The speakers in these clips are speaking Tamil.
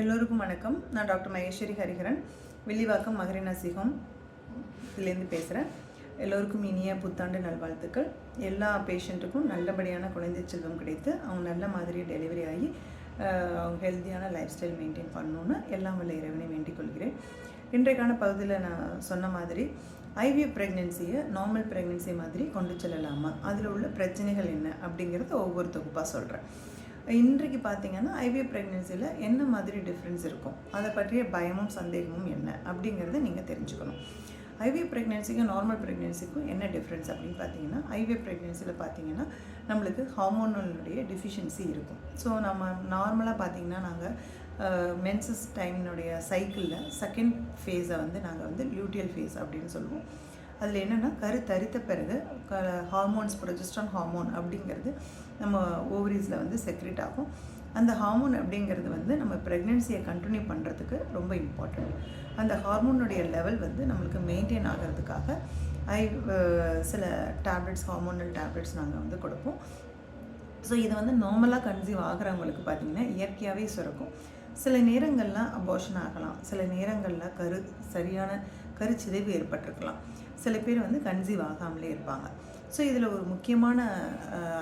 எல்லோருக்கும் வணக்கம். நான் டாக்டர் மகேஸ்வரி ஹரிஹரன். வில்லிவாக்கம் மகரினா சிகம் இதுலேருந்து பேசுகிறேன் எல்லோருக்கும் இனிய புத்தாண்டு நல்வாழ்த்துக்கள். எல்லா பேஷண்ட்டுக்கும் நல்லபடியான குழந்தை செல்வம் கிடைத்து அவங்க நல்ல மாதிரி டெலிவரி ஆகி அவங்க ஹெல்த்தியான லைஃப் ஸ்டைல் மெயின்டைன் பண்ணணுன்னு எல்லாம் வல்ல இறைவனை வேண்டிக் கொள்கிறேன். இன்றைக்கான பகுதியில் நான் சொன்ன மாதிரி ஐவி ப்ரெக்னென்சியை நார்மல் ப்ரெக்னென்சி மாதிரி கொண்டு செல்லலாமா? அதில் உள்ள பிரச்சனைகள் என்ன அப்படிங்கிறத ஒவ்வொரு தொகுப்பாக சொல்கிறேன் இன்றைக்கு பார்த்தீங்கன்னா ஐவிஎஃப் ப்ரெக்னென்சியில் என்ன மாதிரி டிஃப்ரென்ஸ் இருக்கும்? அதை பற்றிய பயமும் சந்தேகமும் என்ன? அப்படிங்கிறத நீங்கள் தெரிஞ்சுக்கணும். ஐவிஎஃப் ப்ரெக்னென்சிக்கும் நார்மல் ப்ரெக்னென்சிக்கும் என்ன டிஃப்ரென்ஸ் அப்படின்னு பார்த்தீங்கன்னா ஐவிஎஃப் ப்ரெக்னென்சியில் பார்த்தீங்கன்னா நம்மளுக்கு ஹார்மோனலுடைய டிஃபிஷியன்சி இருக்கும். ஸோ நம்ம நார்மலாக பார்த்தீங்கன்னா நாங்கள் மென்சஸ் டைமினுடைய சைக்கிளில் செகண்ட் ஃபேஸை வந்து நாங்கள் வந்து லியூட்டியல் ஃபேஸ் அப்படின்னு சொல்லுவோம். அதில் என்னென்னா கரு தரித்த பிறகு க ஹார்மோன்ஸ் ப்ரொஜெஸ்ட்ரான் ஹார்மோன் அப்படிங்கிறது நம்ம ஓவரீஸில் வந்து செக்ரெட் ஆகும். அந்த ஹார்மோன் அப்படிங்கிறது வந்து நம்ம ப்ரெக்னென்சியை கண்டினியூ பண்ணுறதுக்கு ரொம்ப இம்பார்ட்டண்ட் அந்த ஹார்மோனுடைய லெவல் வந்து நம்மளுக்கு மெயின்டைன் ஆகிறதுக்காக ஐ சில டேப்லெட்ஸ் ஹார்மோனல் டேப்லெட்ஸ் நாங்கள் வந்து கொடுப்போம். ஸோ இது வந்து நார்மலாக கன்சீவ் ஆகிறவங்களுக்கு பார்த்திங்கன்னா இயற்கையாகவே சுரக்கும். சில நேரங்களில் அபார்ஷன் ஆகலாம். சில நேரங்களில் கரு சரியான கருச்சிதைவு ஏற்பட்டிருக்கலாம். சில பேர் வந்து கன்சீவ் ஆகாமலே இருப்பாங்க. ஸோ இதில் ஒரு முக்கியமான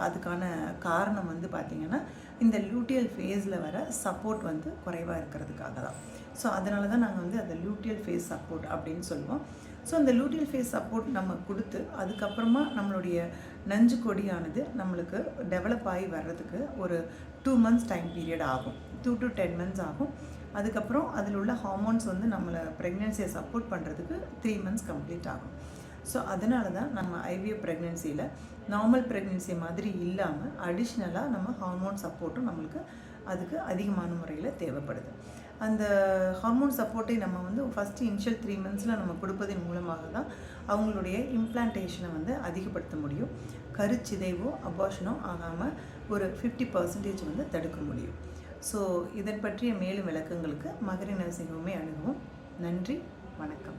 அதுக்கான காரணம் வந்து பார்த்திங்கன்னா இந்த லூட்டியல் ஃபேஸில் வர சப்போர்ட் வந்து குறைவாக இருக்கிறதுக்காக தான். ஸோ அதனால தான் நாங்கள் வந்து அந்த லூட்டியல் ஃபேஸ் சப்போர்ட் அப்படின்னு சொல்லுவோம். ஸோ அந்த லூட்டியல் ஃபேஸ் சப்போர்ட் நம்ம கொடுத்து அதுக்கப்புறமா நம்மளுடைய நஞ்சு கொடியானது நம்மளுக்கு டெவலப் ஆகி வர்றதுக்கு ஒரு டூ மந்த்ஸ் டைம் பீரியட் ஆகும். டூ டு டென் மந்த்ஸ் ஆகும். அதுக்கப்புறம் அதில் உள்ள ஹார்மோன்ஸ் வந்து நம்மளை ப்ரெக்னென்சியை சப்போர்ட் பண்ணுறதுக்கு த்ரீ மந்த்ஸ் கம்ப்ளீட் ஆகும். ஸோ அதனால தான் நம்ம ஐவிஎஃப் ப்ரெக்னென்சியில் நார்மல் ப்ரெக்னென்சி மாதிரி இல்லாமல் அடிஷ்னலாக நம்ம ஹார்மோன் சப்போர்ட்டும் நம்மளுக்கு அதுக்கு அதிகமான முறையில் தேவைப்படுது. அந்த ஹார்மோன் சப்போர்ட்டை நம்ம வந்து ஃபஸ்ட்டு இனிஷியல் த்ரீ மந்த்ஸில் நம்ம கொடுப்பதன் மூலமாக தான் அவங்களுடைய இம்ப்ளான்டேஷனை வந்து அதிகப்படுத்த முடியும். கருச்சிதைவோ அபார்ஷனோ ஆகாமல் ஒரு ஃபிஃப்டி பர்சன்டேஜ் வந்து தடுக்க முடியும். ஸோ இதன் பற்றிய மேலும் விளக்கங்களுக்கு மகரி நரசிங்கமே அணுகவும். நன்றி வணக்கம்.